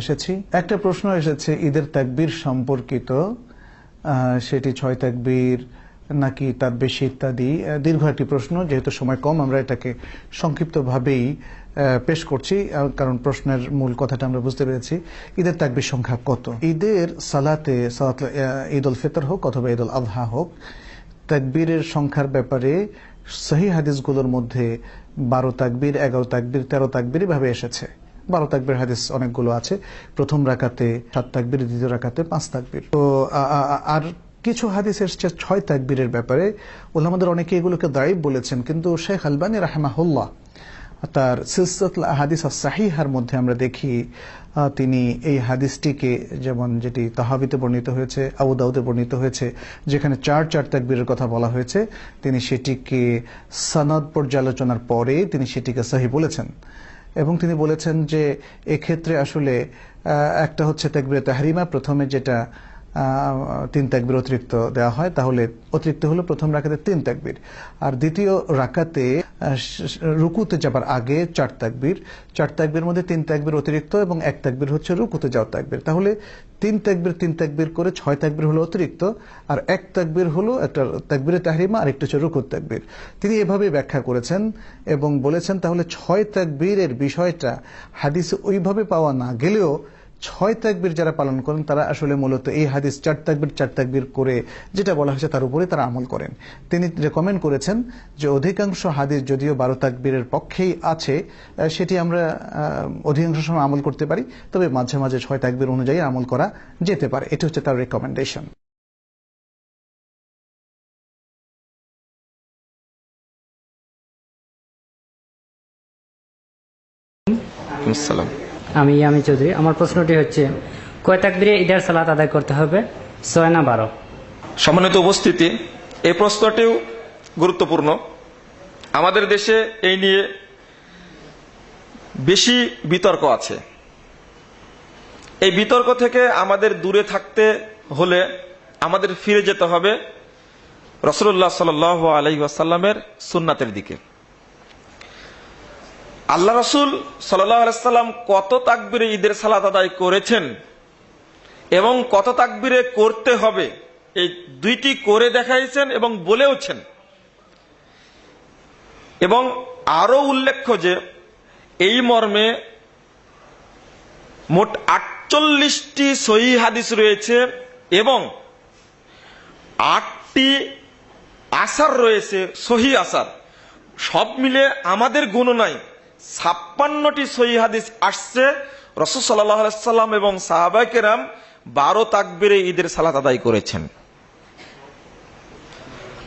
এসেছি। একটা প্রশ্ন এসেছে ঈদের তাকবীর সম্পর্কিত সেটি ছয় তাকবীর নাকি তার বেশি ইত্যাদি। দীর্ঘ একটি প্রশ্ন যেহেতু সময় কম আমরা এটাকে সংক্ষিপ্তভাবেই পেশ করছি কারণ প্রশ্নের মূল কথাটা আমরা বুঝতে পেরেছি। ঈদের তাকবীর সংখ্যা কত? ঈদের সালাতে সালাত ঈদ উল ফিতর হোক অথবা ঈদ উল আজহা হোক তাকবীরের সংখ্যার ব্যাপারে সহি হাদিসগুলোর মধ্যে বারো তাকবীর এগারো তাকবীর তেরো তাকবীর এভাবে এসেছে। বারো তাকবীর হাদিস অনেকগুলো আছে। প্রথম রাকাতে সাত তাকবীর, দ্বিতীয় রাকাতে পাঁচ তাকবির। তো আর কিছু হাদিস এসছে ছয় তাকবীরের ব্যাপারে ওলামাদের অনেকে এগুলোকে দায়ীব বলেছেন, কিন্তু শেখ আলবানী রাহেমাহুল্লাহ তার হাদিস সাহিহার মধ্যে আমরা দেখি তিনি এই হাদিসটিকে যেমন যেটি তাহাবিতে বর্ণিত হয়েছে, আবু দাউদে বর্ণিত হয়েছে, যেখানে চার চার তাকবীরের কথা বলা হয়েছে, তিনি সেটিকে সনদ পর্যালোচনার পরে তিনি সেটিকে সহি বলেছেন। এবং তিনি বলেছেন যে এক্ষেত্রে আসলে একটা হচ্ছে তেকবিরে তাহরিমা প্রথমে যেটা তিন তাকবির অতিরিক্ত দেওয়া হয়, তাহলে অতিরিক্ত হলো প্রথম রাখাতে তিন তাকবির। আর দ্বিতীয় শ- রুকুতে যাবার আগে চার তাকবির। চার তাকবির মধ্যে তিন তাকবির অতিরিক্ত এবং এক তাকবির হচ্ছে রুকুতে যাওয়ার তাকবির। তাহলে তিন তাকবির তিন তাকবির করে ছয় তাকবির হলো অতিরিক্ত, আর এক তাকবির হলো একটা তাকবিরে তাহরিমা আর একটা হচ্ছে রুকুত তাকবির। তিনি এভাবে ব্যাখ্যা করেছেন এবং বলেছেন, তাহলে ছয় তাকবীরের বিষয়টা হাদিসে ওইভাবে পাওয়া না গেলেও ছয় তাকবির যারা পালন করেন, তারা আসলে মূলত এই হাদিস চার তাকবির চার তাকবির করে যেটা বলা হয়েছে তার উপরে তারা আমল করেন। তিনি রেকমেন্ড করেছেন যে অধিকাংশ হাদিস যদিও বারো তাকবীরের পক্ষেই আছে সেটি আমরা অধিকাংশ সময় আমল করতে পারি, তবে মাঝে মাঝে ছয় তাকবির অনুযায়ী আমল করা যেতে পারে। এটি হচ্ছে তার রেকমেন্ডেশন আসসালাম। আমি ইয়ামি চৌধুরী। আমার প্রশ্নটি হচ্ছে, কয় তাকবিরে ঈদের সালাত আদায় করতে হবে? ছয় না বারো? সম্মানিত উপস্থিতি, এই প্রশ্নটিও গুরুত্বপূর্ণ। আমাদের দেশে এই নিয়ে বেশি বিতর্ক আছে। এই বিতর্ক থেকে আমাদের দূরে থাকতে হলে আমাদের ফিরে যেতে হবে রসুল্লাহ সাল আলহি সুন্নাতের দিকে। আল্লাহ রসুল সাল্লাম কত তাকবিরে ঈদের সালাত আদায় করেছেন এবং কত তাকবিরে করতে হবে, এই দুইটি করে দেখাইছেন এবং বলেওছেন। এবং আরও উল্লেখ্য যে, এই মর্মে মোট আটচল্লিশটি সহি হাদিস রয়েছে এবং আটটি আসার রয়েছে সহি আসার। সব মিলে আমাদের গণনায় ছাপ্পান্নটি সহি হাদিস আসছে। সাল্লাহ সাল্লাম এবং সাহাবাই কেরাম বারো তাকবিরে ঈদের সালাত আদায় করেছেন।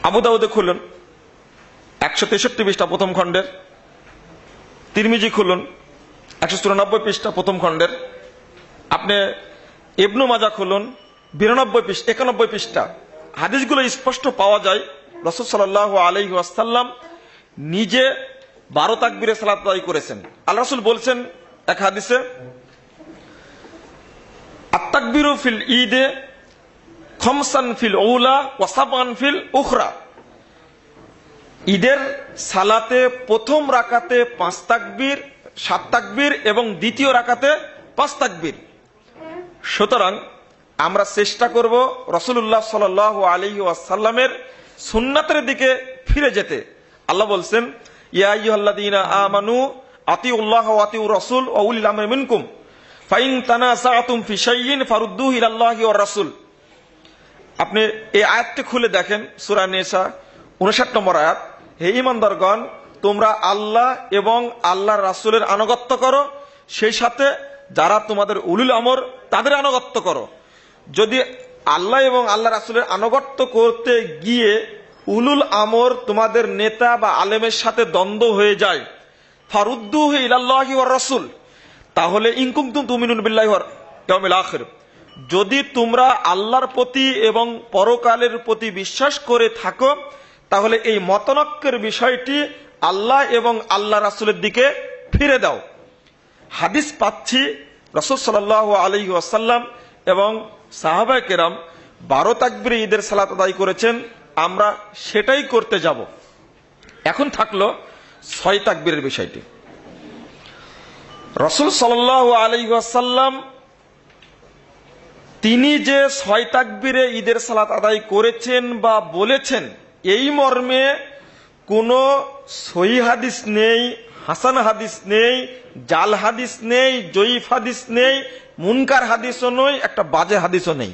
আবু দাউদে খুলুন, একশো তেষট্টি পৃষ্ঠা প্রথম খণ্ডের। তিরমিজি খুলুন, একশো চুরানব্বই পৃষ্ঠা প্রথম খণ্ডের। আপনি ইবনু মাজা খুলুন, বিরানব্বই পৃষ্ঠা, একানব্বই পৃষ্ঠা। হাদিসগুলো স্পষ্ট পাওয়া যায়। রসদ সাল্লাহ আলহি আসাল্লাম নিজে বারো তাকবিরে সালাত আদায় করেছেন। আল্লাহ রসুল বলছেন এক হাদিসে, আত্তাকবিরু ফিল ঈদে খমসান ফিল ওলা ওয়াসাবান ফিল উখরা। ঈদের সালাতে প্রথম রাকাতে পাঁচ তাকবীর, সাত তাকবীর এবং দ্বিতীয় রাকাতে পাঁচ তাকবীর। সুতরাং আমরা চেষ্টা করব রসুল্লাহ সাল আলী ওয়াসাল্লামের সুন্নাতের দিকে ফিরে যেতে। আল্লাহ বলছেন ইয়া আতিউল্লাহ মিনকুম ফাইন আপনি এই আয়াতটি খুলে দেখেন, সূরা নিসা 59 নম্বর আয়াত। হে ঈমানদারগণ, তোমরা আল্লাহ এবং আল্লাহর রাসূলের আনুগত্য করো, সেই সাথে যারা তোমাদের উলুল আমর, তাদের আনুগত্য করো। যদি আল্লাহ এবং আল্লাহ রাসূলের আনুগত্য করতে গিয়ে উলুল আমর তোমাদের নেতা বা আলেমের সাথে দ্বন্দ্ব হয়ে যায়। ফারুদ্দু ইলাল্লাহি রাসূল। তাহলে তুমিনুন ওয়াল ইয়াউমিল আখির। যদি তোমরা আল্লাহর প্রতি এবং পরকালের প্রতি বিশ্বাস করে থাকো, তাহলে এই মতনক্কের বিষয়টি আল্লাহ এবং আল্লাহ রাসুলের দিকে ফিরে দাও। হাদিস পাচ্ছি রসুল সাল আলী আসাল্লাম এবং সাহাবায় কেরাম বারো তাকবিরে ঈদের সালাত আদায় করেছেন। আমরা সেটাই করতে যাব। এখন থাকল ছয় তাকবীরের বিষয়টি। রসুল সাল আলী আসাল্লাম তিনি যে ছয় তাকবীরে ঈদের সালাত আদায় করেছেন বা বলেছেন, এই মর্মে কোনো সহি হাদিস নেই, হাসান হাদিস নেই, জাল হাদিস নেই, জয়ীফ হাদিস নেই, মুনকার হাদিসও নয়, একটা বাজে হাদিসও নেই।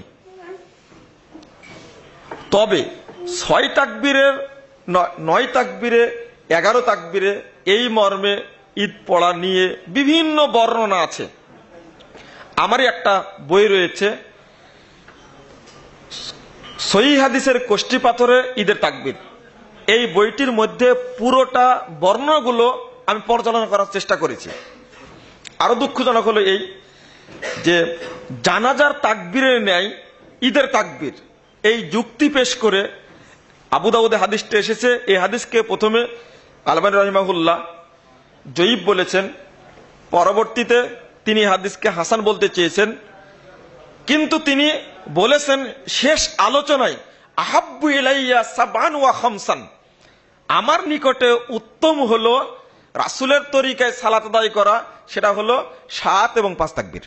তবে ছয় তাকবীরের নয় তাকবীরে, এগারো তাকবীরে এই মর্মে ঈদ পড়া নিয়ে বিভিন্ন বর্ণনা আছে। আমারই একটা বই রয়েছে, সহি হাদিসের কোষ্ঠী পাথরে ঈদের তাকবীর। এই বইটির মধ্যে পুরোটা বর্ণগুলো আমি পর্যালোচনা করার চেষ্টা করেছি। আরও দুঃখজনক হলো এই যে জানাজার তাকবীরের ন্যায় ঈদের তাকবীর, এই যুক্তি পেশ করে আবু দাউদে হাদিসটা এসেছে। এই হাদিসকে প্রথমে আলবানী রহিমাহুল্লাহ জয়ীব বলেছেন। পরবর্তীতে তিনি হাদিসকে হাসান বলতে চেয়েছেন। কিন্তু তিনি বলেছেন, শেষ আলোচনায় আহাব্বু ইলাইয়া সাবান ওয়া খামসান। আমার নিকটে উত্তম হলো রাসুলের তরিকায় সালাত আদায় করা, সেটা হলো সাত এবং পাঁচ তাকবীর।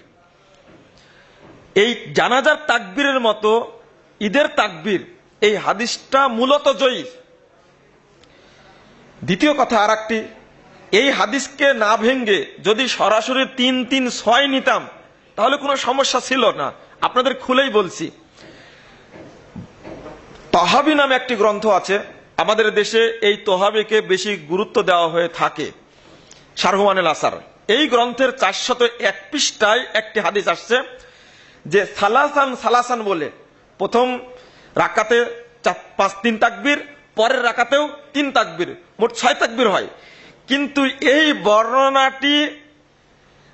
এই জানাজার তাকবীরের মতো ঈদের তাকবীর এই হাদিসটা মূলত জয়ী দ্বিতীয় কথা আর একটি এই হাদিসকে না ভেঙ্গে যদি সরাসরি তিন তিন ছয় নিতাম, তাহলে কোনো সমস্যা ছিল না। আপনাদের খুলেই বলছি। তহাবি নামে একটি গ্রন্থ আছে, আমাদের দেশে এই তহাবিকে বেশি গুরুত্ব দেওয়া হয়ে থাকে শারহুমানুল আসার। এই গ্রন্থের চারশত এক পৃষ্ঠায় একটি হাদিস আসছে, যে সালাসান সালাসান বলে, প্রথম রাকাতে পাঁচ, তিন তাকবির, পরের রাকাতেও তিন তাকবির, মোট ছয় তাকবির হয়। কিন্তু এই বর্ণনাটি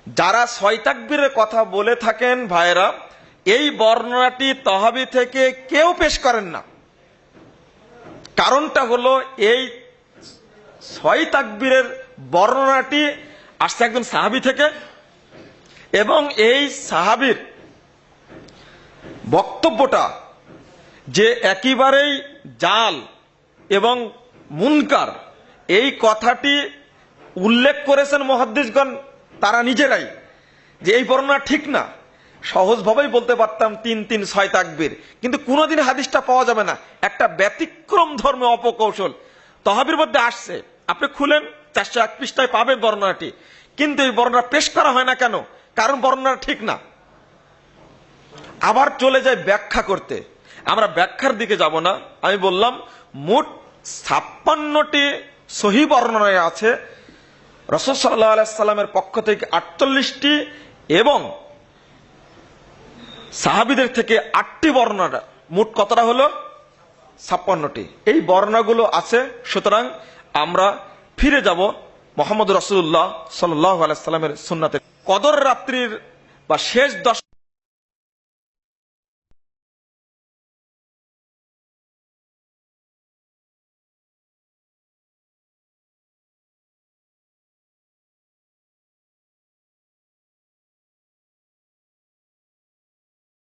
যারা ছয় তাকবীরের কথা বলে থাকেন ভাইরা এই বর্ণনাটি তহাবি থেকে কেউ পেশ করেন না। কারণটা হলো এই ছয় তাকবীরের বর্ণনাটি আসছে একজন সাহাবি থেকে এবং এই সাহাবির বক্তব্যটা যে একেবারেই জাল এবং মুনকার। এই কথাটি উল্লেখ করেছেন মহাদ্দিসগণ তারা নিজেরাই। যে এই বর্ণনা ঠিক না। সহজভাবেই বলতে পারতাম, তিন তিন ছয় তাকবীর। কিন্তু কোনোদিন হাদিসটা পাওয়া যাবে না। একটা ব্যতিক্রম ধর্মে অপকৌশল। তহাবির মধ্যে আসছে। আপনি খুলেন, চারশো এক পৃষ্ঠায় পাবেন বর্ণনাটি। কিন্তু এই বর্ণনা পেশ করা হয় না কেন? কারণ বর্ণনা ঠিক না। আবার চলে যায় ব্যাখ্যা করতে। আমরা ব্যাখ্যার দিকে যাব না। আমি বললাম, মোট ছাপ্পান্নটি সহি বর্ণনায় আছে। রসদ সাল্লাহ পক্ষ থেকে আটচল্লিশটি এবং সাহাবিদের থেকে আটটি বর্ণনা মোট কতটা হলো? ছাপ্পান্নটি। এই বর্ণনাগুলো আছে, সুতরাং আমরা ফিরে যাব মোহাম্মদ রসুল্লাহ সাল্লাহ আলাইসাল্লামের সুন্নাতে কদর রাত্রির বা শেষ দশ